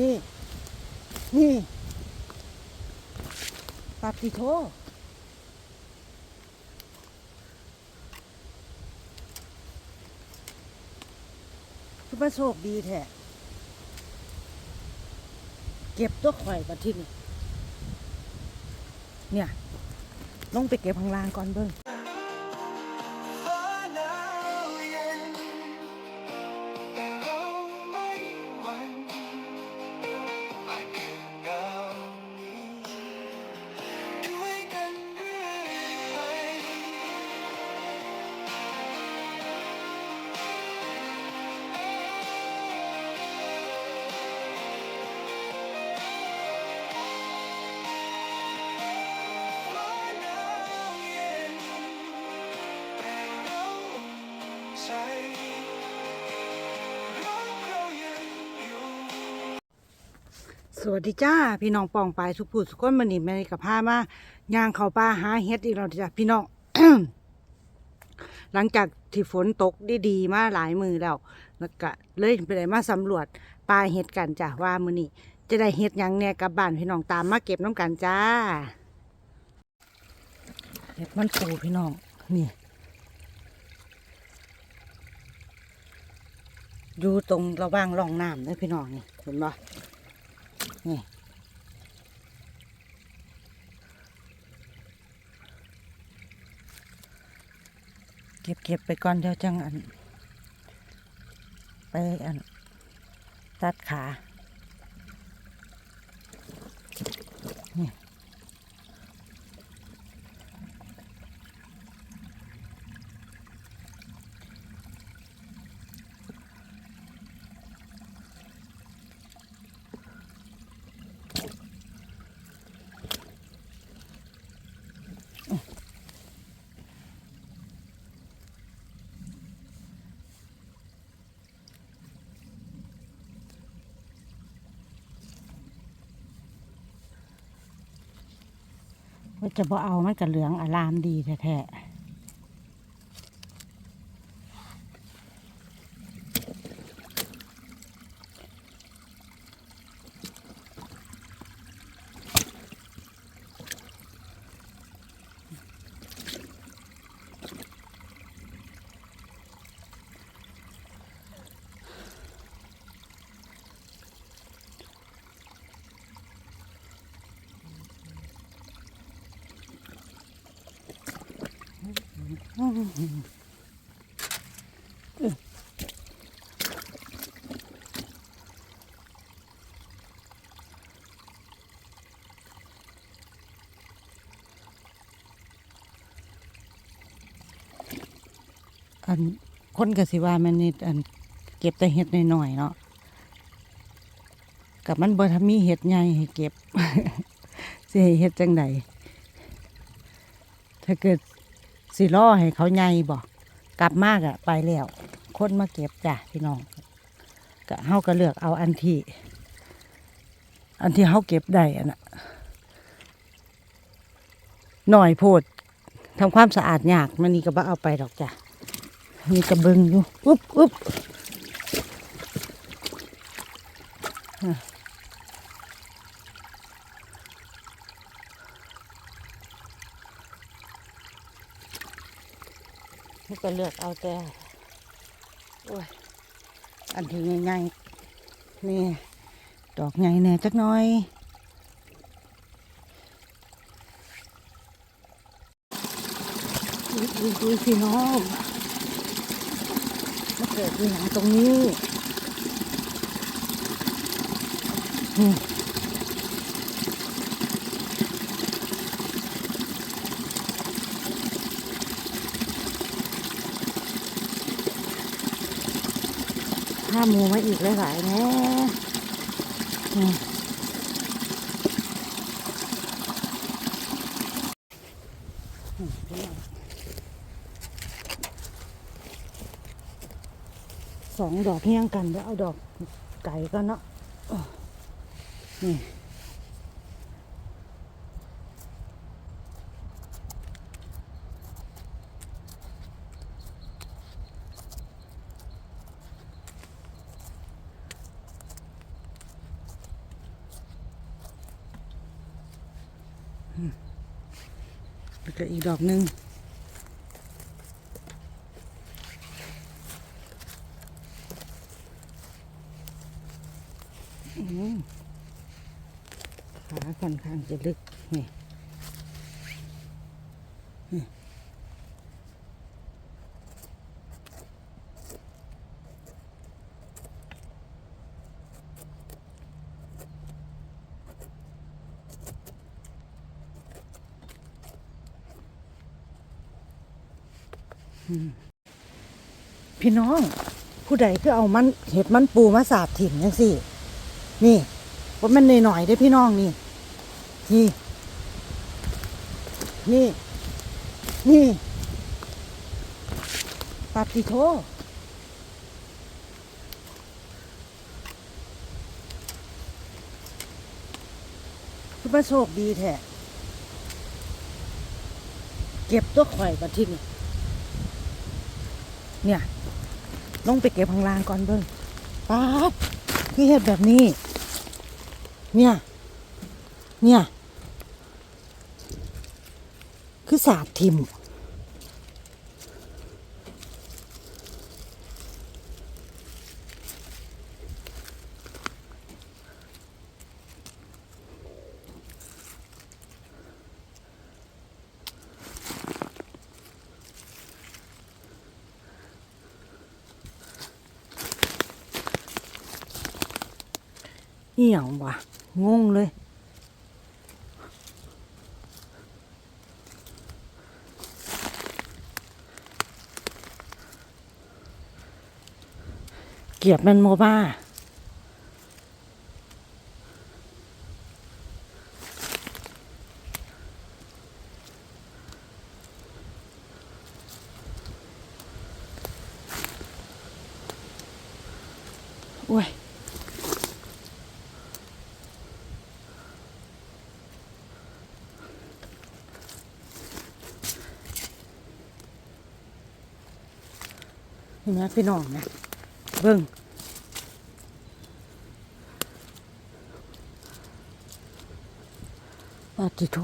นี่ นี่ปาติโทคือประโชคดีแท้เก็บตัวข่อยก่อนที่นี่เนี่ยลงไปเก็บข้างล่างก่อนเบิ้ง สวัสดีจ้าพี่น้องปองปายสุภูสุขคนมันนี่แม่นี่กับพามาย่างเขาป่าหาเฮ็ดอีกแล้วจ้ะพี่น้อง หลังจากที่ฝนตกดีๆมาหลายมือแล้วแล้วก็เลยไปได้มาสำรวจป่าเฮ็ดกันจ้ะว่ามือนี้จะได้เฮ็ดยังแหน่ยกับบ้านพี่น้องตามมาเก็บน้ำกันจ้าเฮ็ดมันปูพี่น้องนี่ อยู่ตรงระว่างร่องน้ำเลยพี่น้องนี่เห็นบ่นี่เก็บเก็บไปก่อนเดี๋ยวจังอัน ไปอัน ตัดขา จะบ่เอามันกับเหลืองอารามดีแท้ๆ อันคนก็สิว่ามันนี่อันเก็บแต่เห็ดหน้อยๆเนาะกับมันบ่ทำมีเห็ดใหญ่ให้เก็บสิเห็ดจังใดถ้าเกิด สิล่อให้เขาใหญ่บ่กลับมากอะไปแล้วคนมาเก็บจ้ะพี่น้องก็เฮาก็เลือกเอาอันที่ อันที่เฮาเก็บได้อันน่ะหน่อยโพดทำความสะอาดยากมันนี่ก็บ่เอาไปดอกจ้ะมีกระเบิงอยู่อุ๊บอุ๊บอะนี่ ก็เลือกเอาแต่โอ้ยอันที่ง่ายๆนี่ ดอกใหญ่แน่จักหน่อยอุ๊ยอุ๊ยอุ๊ยพี่น้องมาเกิดที่หนังตรงนี้อืมถ้า หมูมาอีกหลายๆแน่อืมอืมพี่น้องสองดอกเฮี้ยงกันเดี๋ยวเอาดอกไก่ก็เนาะนี่ แล้วก็อีกดอกหนึ่งขาค่อนข้างจะลึกนี่ พี่น้อง ผู้ใดคือเอามันเห็ดมันปูมาสาบถิ่นจังสินี่ว่ามันหน่อยๆได้พี่น้องนี่ นี่ นี่ นี่ปาติโทคือมาโชคดีแท้เก็บตัวข่อยมาที่นี่ เนี่ยลงไปเก็บข้างล่างก่อนเบิ้งป๊าดคือเห็ดแบบนี้ เนี่ย เนี่ย คือสาดทิม นี่อย่างวะงงเลย เกียบมันโมบ้าโอ้ย เห็นไหมพี่น้องนะเบิ้งปาติโท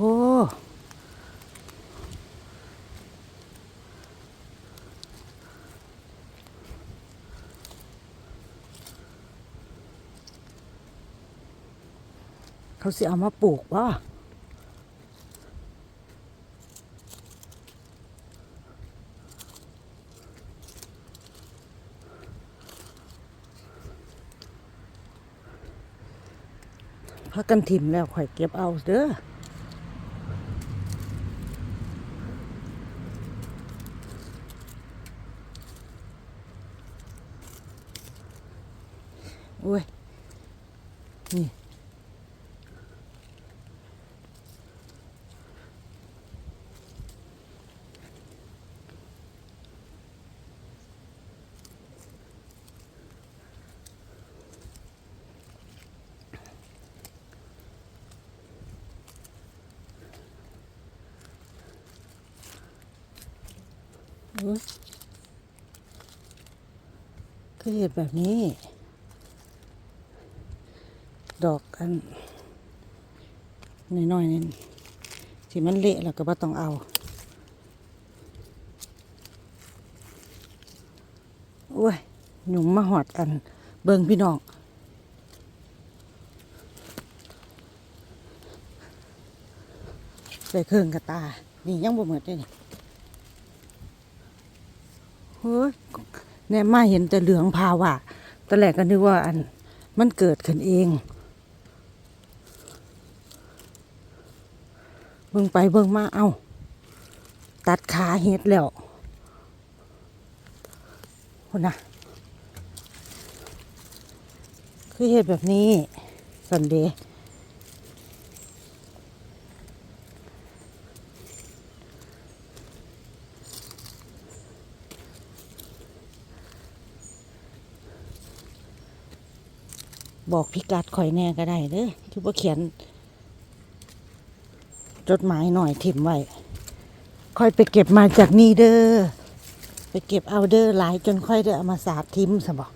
เขาสิเอามาปลูกว่า พักกันถิ่มแล้วข่อยเก็บเอาเด้อโอ้ยนี่ คือเห็ดแบบนี้ ดอกกันน้อยๆนี่ที่มันเละแล้วก็บ่ต้องเอาโอ้ย หนุ่มมาหอดกัน เบิ่งพี่น้อง ใส่เครื่องกระตา นี่ยังบ่หมดเลยนี่ เฮ้ยแน่มาเห็นแต่เหลืองพาวะตอนแรกก็นึกว่าอันมันเกิดขึ้นเองเบิ่งไปเบิ่งมาเอ้า ตัดขาเฮ็ดแล้วคนน่ะคือเฮ็ดแบบนี้สันเดย์ บอกพิกัดข่อยแน่ก็ได้เด้อคือว่าเขียน จดหมายหน่อยถิ่มไว้ค่อยไปเก็บมาจากนี่เด้อไปเก็บเอาเด้อหลายจนค่อยเด้เอามาสาบทิมสบอก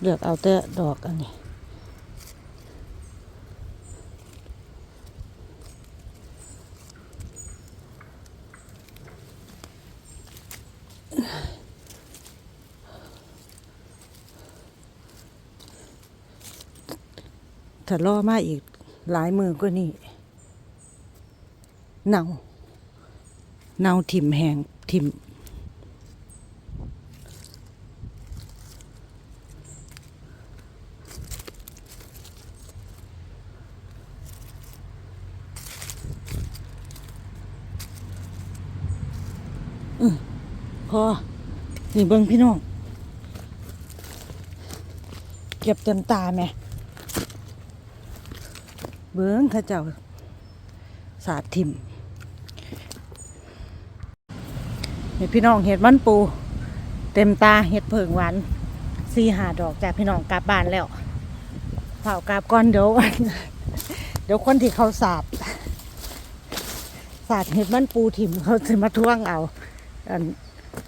เลือกเอาแต่ดอกอันนี้ ถ้ารอมาอีกหลายมือก็นี่เนาเนาถิ่มแหงถิ่มอือพอ นี่เบิ้งพี่น้อง เก็บเต็มตาแม่เบิ้งข้าเจ้าสาดทิมนี่พี่น้องเห็ดมันปู เต็มตาเห็ดเผิงหวานสี่หาดอกจากพี่น้องกลับบ้านแล้วเผากลับก่อนเดี๋ยวเดี๋ยวคนที่เขาสาดสาดเห็ดมันปูถิ่มเขาจะมาท่วงเอา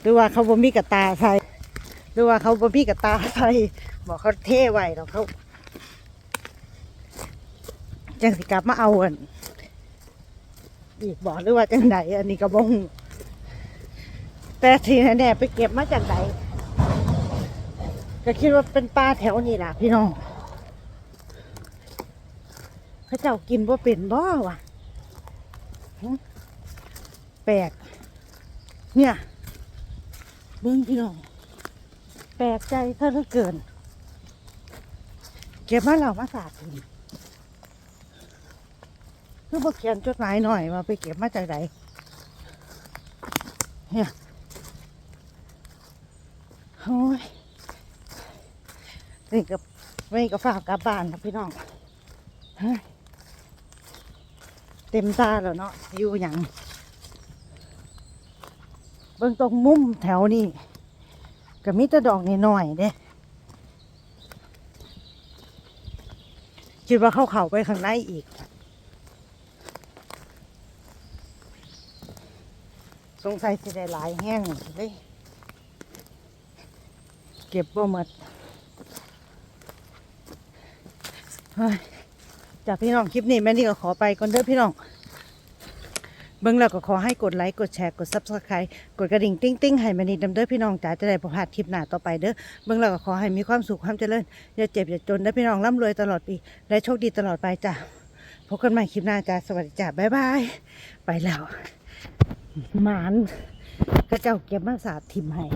หรือว่าเขาบ่มีกระตาใส่หรือว่าเขาบ่มีกระตาใส่บอกเขาเท่ไว้แล้วเขา จังสิกลับมาเอาอันอีกบอกหรือว่าจังไดอันนี้ก็บงแต่ทีนี้แน่ไปเก็บมาจากไหนก็คิดว่าเป็นปลาแถวนี้ล่ะพี่น้องเขาเจ้ากินว่าเป็นบ่วะแปลกเนี่ยเบิ้งพี่น้องแปลกใจถ้าเหลือเกิน เก็บมาเรามาสาดทิ้ง คือบ่เขียนจดหมายหน่อยว่าไปเก็บมาจากไหนเนี่ยโอ้ยนี่กับไม่กับฝากกลับบ้านนะพี่น้องเต็มตาแล้วเนาะอยู่อย่างเบิ่งตรงมุมแถวนี้ก็มีแต่ดอกน้อยๆเด้คิดว่าเข้าเขาไปข้างในอีก สงสัยสิได้หลายแห้งเลยเก็บบ่หมดเฮ้ยจากพี่น้องคลิปนี้แม่นี่ก็ขอไปก่อนเด้อพี่น้อง เบิ่งแล้วก็ขอให้กดไลค์กดแชร์กด subscribe กดกระดิ่งติ้งติ้งให้แม่นี่ดำเด้อพี่น้องจ๋าจะได้ประพาดคลิปหน้าต่อไปเด้อเบิ่งแล้วก็ขอให้มีความสุขความเจริญอย่าเจ็บอย่าจนเด้อพี่น้องร่ำรวยตลอดปีและโชคดีตลอดไปจ้ะพบกันใหม่คลิปหน้าจ้าสวัสดีจ้าบ๊ายบาย ไปแล้ว หมานก็เจ้าเก็บมาสาดทิมให้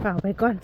เปล่าไปก่อน